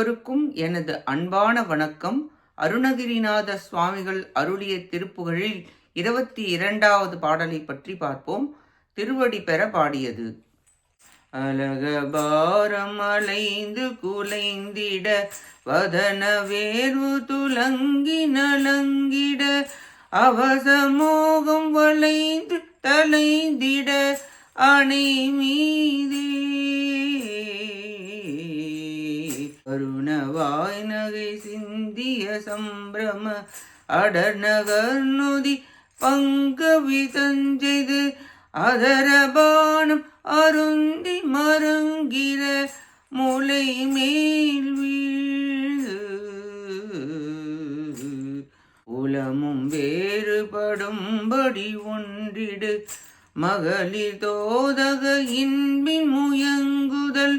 அனைவருக்கும் எனது அன்பான வணக்கம். அருணகிரிநாத சுவாமிகள் அருளிய திருப்புகழில் இருபத்தி இரண்டாவது பாடலை பற்றி பார்ப்போம். திருவடி பெற பாடியது. அலகபாரம் அலைந்து குலைந்திட வதன வேர்வு துலங்கி நலங்கிட அவசமோகம் வளைந்து தலைந்திட அணை மீதே அருணவாய் நகை சிந்திய சம்பிரம அடநகர் நொதி பங்கவி தஞ்செய்து அதரபானம் அருந்தி மருங்கிற முலை மேல் வீழு. உலமும் வேறுபடும்படி ஒன்றிடு மகளிர் தோதக இன்பின் முயங்குதல்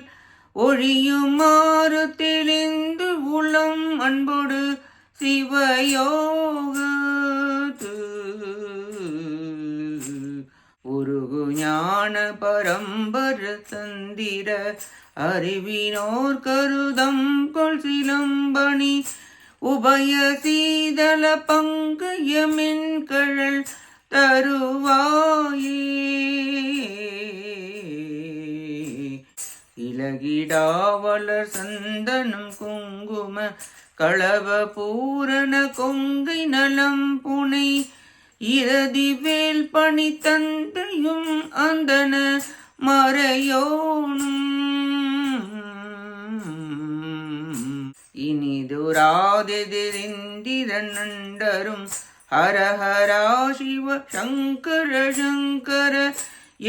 ஒழியுமாறு தெளிந்து உளம் அன்போடு சிவயோக உருகு ஞான பரம்பர தந்திர அறிவினோர் கருதம் கொள் சிலம்பணி. உபய சீதள பங்கு எமின் கழல் தருவாயே. இலகிடாவலர் சந்தனம் குங்கும களவ பூரண கொங்கை நலம் புனை இறதி வேல் பணி தந்தையும் அந்தன மறையோனும். இனிதுராதெதிரிந்திரன் நண்டரும் ஹரஹரா சிவ சங்கர சங்கர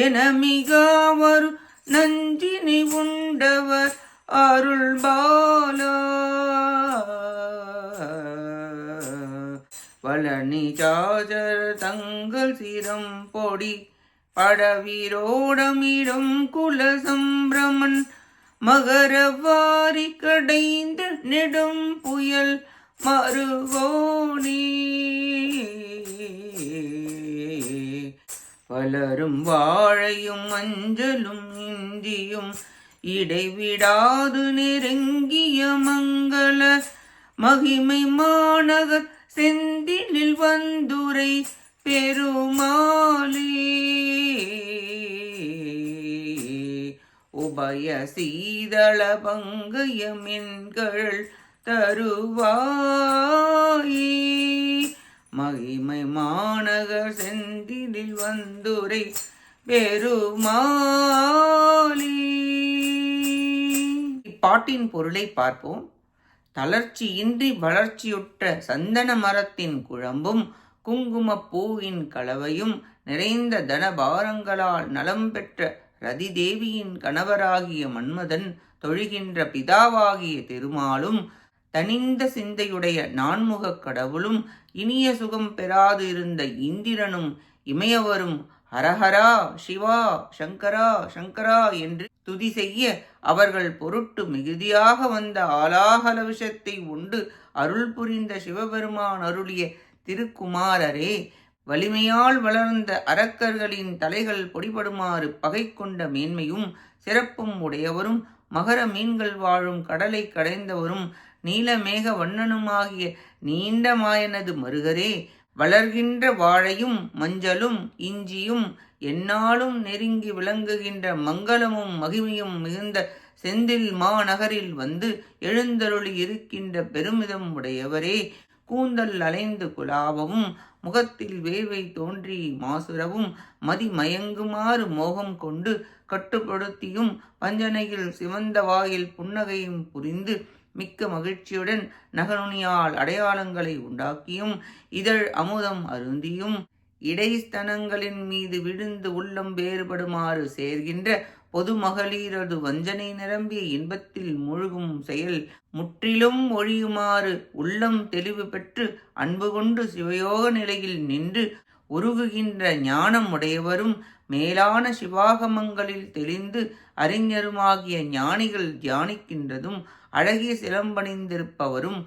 என மிகாவரு நஞ்சினி உண்டவர் அருள் பாலா வளனி சாஜர் தங்கள் சிரம் பொடி படவீரோடமிடும் குல சம்பிரமன் மகரவாரி கடைந்த நெடும் புயல் மறுகோணி பலரும் வாழையும் மஞ்சளும் இந்தியும் இடைவிடாது நெருங்கிய மங்கள மகிமை மாணக செந்திலில் வந்துரை பெருமாளே. உபய சீதள பங்கயமென்கள் தருவாயே. மகிமை மாநகர் செந்திலில் வந்துரை பெருமாளி. இப்பாட்டின் பொருளை பார்ப்போம். தளர்ச்சியின்றி வளர்ச்சியுற்ற சந்தன மரத்தின் குழம்பும் குங்குமப் பூவின் கலவையும் நிறைந்த தனபாரங்களால் நலம் பெற்ற ரதி தேவியின் கணவராகிய மன்மதன் தொழுகின்ற பிதாவாகிய திருமாலும் தனிந்த சிந்தையுடைய நான்முகக் கடவுளும் இனிய சுகம் பெறாது இருந்த இந்திரனும் இமயவரும் ஹரஹரா சிவா சங்கரா சங்கரா என்று துதி செய்ய அவர்கள் பொருட்டு மிகுதியாக வந்த ஆலாகல விஷத்தை உண்டு அருள் புரிந்த சிவபெருமான் அருளிய திருக்குமாரரே. வலிமையால் வளர்ந்த அரக்கர்களின் தலைகள் பொடிபடுமாறு பகை கொண்ட மேன்மையும் சிறப்பும் உடையவரும் மகர மீன்கள் வாழும் கடலை கடைந்தவரும் நீலமேக வண்ணனுமாகிய நீண்ட மாயனது மருகரே வளர்கின்ற வாழையும் மஞ்சளும் இஞ்சியும் எந்நாளும் நெருங்கி விளங்குகின்ற மங்களமும் மகிமையும் மிகுந்த செந்தில் மாநகரில் வந்து எழுந்தருளி இருக்கின்ற பெருமிதம் உடையவரே கூந்தல் அலைந்து குலாவவும் முகத்தில் வேர்வை தோன்றி மாசுரவும் மதி மயங்குமாறு மோகம் கொண்டு கட்டுப்படுத்தியும் வஞ்சனையில் சிவந்த வாயில் புன்னகையும் புரிந்து மிக்க மகிழ்ச்சியுடன் நகனுனியால் அடையாளங்களை உண்டாக்கியும் இதழ் அமுதம் அருந்தியும் இடைஸ்தனங்களின் மீது விழுந்து உள்ளம் வேறுபடுமாறு சேர்கின்ற பொது மகளிரது வஞ்சனை நிரம்பிய இன்பத்தில் மூழ்கும் செயல் முற்றிலும் ஒழியுமாறு உள்ளம் தெளிவு பெற்று அன்பு கொண்டு சிவயோக நிலையில் நின்று உருகுகின்ற ஞானம் உடையவரும் மேலான சிவாகமங்களில் தெளிந்து அறிஞருமாகிய ஞானிகள் தியானிக்கின்றதும் அழகிய சிலம்பணிந்திருப்பவரும்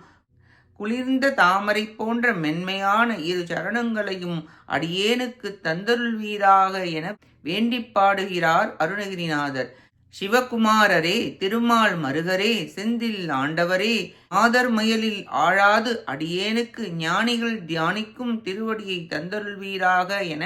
குளிர்ந்த தாமரை போன்ற மென்மையான இரு சரணங்களையும் அடியேனுக்கு தந்தருள்வீராக என வேண்டிப் பாடுகிறார் அருணகிரிநாதர். சிவகுமாரரே திருமால் மருகரே செந்தில் ஆண்டவரே ஆதர் மயலில் ஆழாது அடியேனுக்கு ஞானிகள் தியானிக்கும் திருவடியை தந்தருள்வீராக என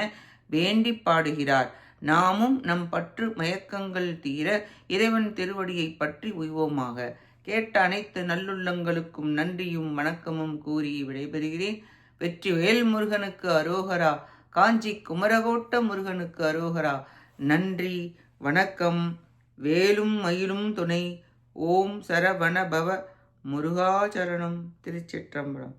வேண்டி பாடுகிறார். நாமும் நம் பற்று மயக்கங்கள் தீர இறைவன் திருவடியை பற்றி உய்வோமாக. கேட்ட அனைத்து நல்லுள்ளங்களுக்கும் நன்றியும் வணக்கமும் கூறி விடைபெறுகிறேன். வெற்றி வேல் முருகனுக்கு அரோகரா. காஞ்சி குமரகோட்ட முருகனுக்கு அரோகரா. நன்றி வணக்கம். வேலும் மயிலும் துணை. ஓம் சரவண பவ. முருகாச்சரணம் திருச்சிற்றம்பலம்.